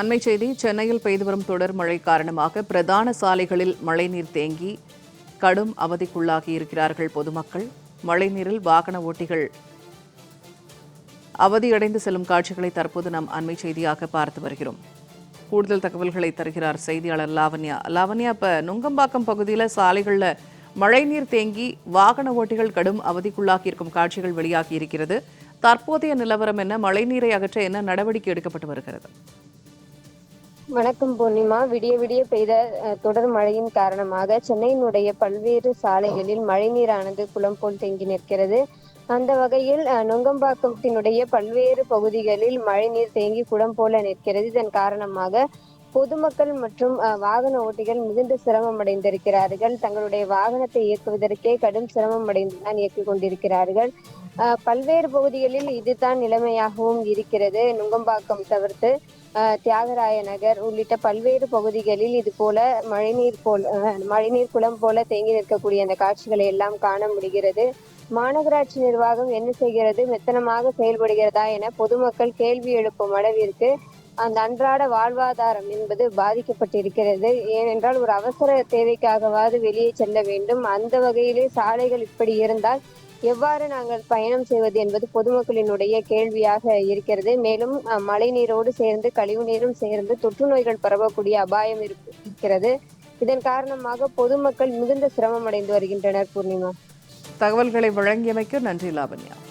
அண்மை செய்தி சென்னையில் பெய்து வரும் தொடர் மழை காரணமாக பிரதான சாலைகளில் மழைநீர் தேங்கி கடும் அவதிக்குள்ளாகி இருக்கிறார்கள் பொதுமக்கள். மழைநீரில் வாகன ஓட்டிகள் அவதியடைந்து செல்லும் காட்சிகளை தற்போது நாம் அண்மை செய்தியாக பார்த்து வருகிறோம். கூடுதல் தகவல்களை தருகிறார் செய்தியாளர் லாவண்யா. லாவண்யா இப்ப நுங்கம்பாக்கம் பகுதியில் சாலைகளில் மழைநீர் தேங்கி வாகன ஓட்டிகள் கடும் அவதிக்குள்ளாகி இருக்கும் காட்சிகள் வெளியாகி இருக்கிறது. தற்போதைய நிலவரம் என்ன? மழைநீரை அகற்ற என்ன நடவடிக்கை எடுக்கப்பட்டு வருகிறது? வணக்கம் பூர்ணிமா. விடிய விடிய பெய்த தொடர் மழையின் காரணமாக சென்னையினுடைய பல்வேறு சாலைகளில் மழைநீரானது குளம் போல் தேங்கி நிற்கிறது. அந்த வகையில் நுங்கம்பாக்கத்தினுடைய பல்வேறு பகுதிகளில் மழைநீர் தேங்கி குளம் போல நிற்கிறது. இதன் காரணமாக பொதுமக்கள் மற்றும் வாகன ஓட்டிகள் மிகுந்த சிரமம் அடைந்திருக்கிறார்கள். தங்களுடைய வாகனத்தை இயக்குவதற்கே கடும் சிரமம் அடைந்துதான் இயக்கிக் கொண்டிருக்கிறார்கள். பல்வேறு பகுதிகளில் இதுதான் நிலைமையாகவும் இருக்கிறது. நுங்கம்பாக்கம் தவிர்த்து தியாகராய நகர் உள்ளிட்ட பல்வேறு பகுதிகளில் இது போல மழைநீர் போல் மழைநீர் குளம் போல தேங்கி நிற்கக்கூடிய அந்த காட்சிகளை எல்லாம் காண முடிகிறது. மாநகராட்சி நிர்வாகம் என்ன செய்கிறது? மெத்தனமாக செயல்படுகிறதா என பொதுமக்கள் கேள்வி எழுப்பும் அளவிற்கு அந்த அன்றாட வாழ்வாதாரம் என்பது பாதிக்கப்பட்டிருக்கிறது. ஏனென்றால் ஒரு அவசர தேவைக்காகவாவது வெளியே செல்ல வேண்டும். அந்த வகையிலே சாலைகள் இப்படி இருந்தால் எவ்வாறு நாங்கள் பயணம் செய்வது என்பது பொதுமக்களினுடைய கேள்வியாக இருக்கிறது. மேலும் அஹ், மழை நீரோடு சேர்ந்து கழிவு நீரும் சேர்ந்து தொற்று நோய்கள் பரவக்கூடிய அபாயம் இருக்கிறது. இதன் காரணமாக பொதுமக்கள் மிகுந்த சிரமம் அடைந்து வருகின்றனர் பூர்ணிமா. தகவல்களை வழங்கியமைக்கு நன்றி லாவண்யா.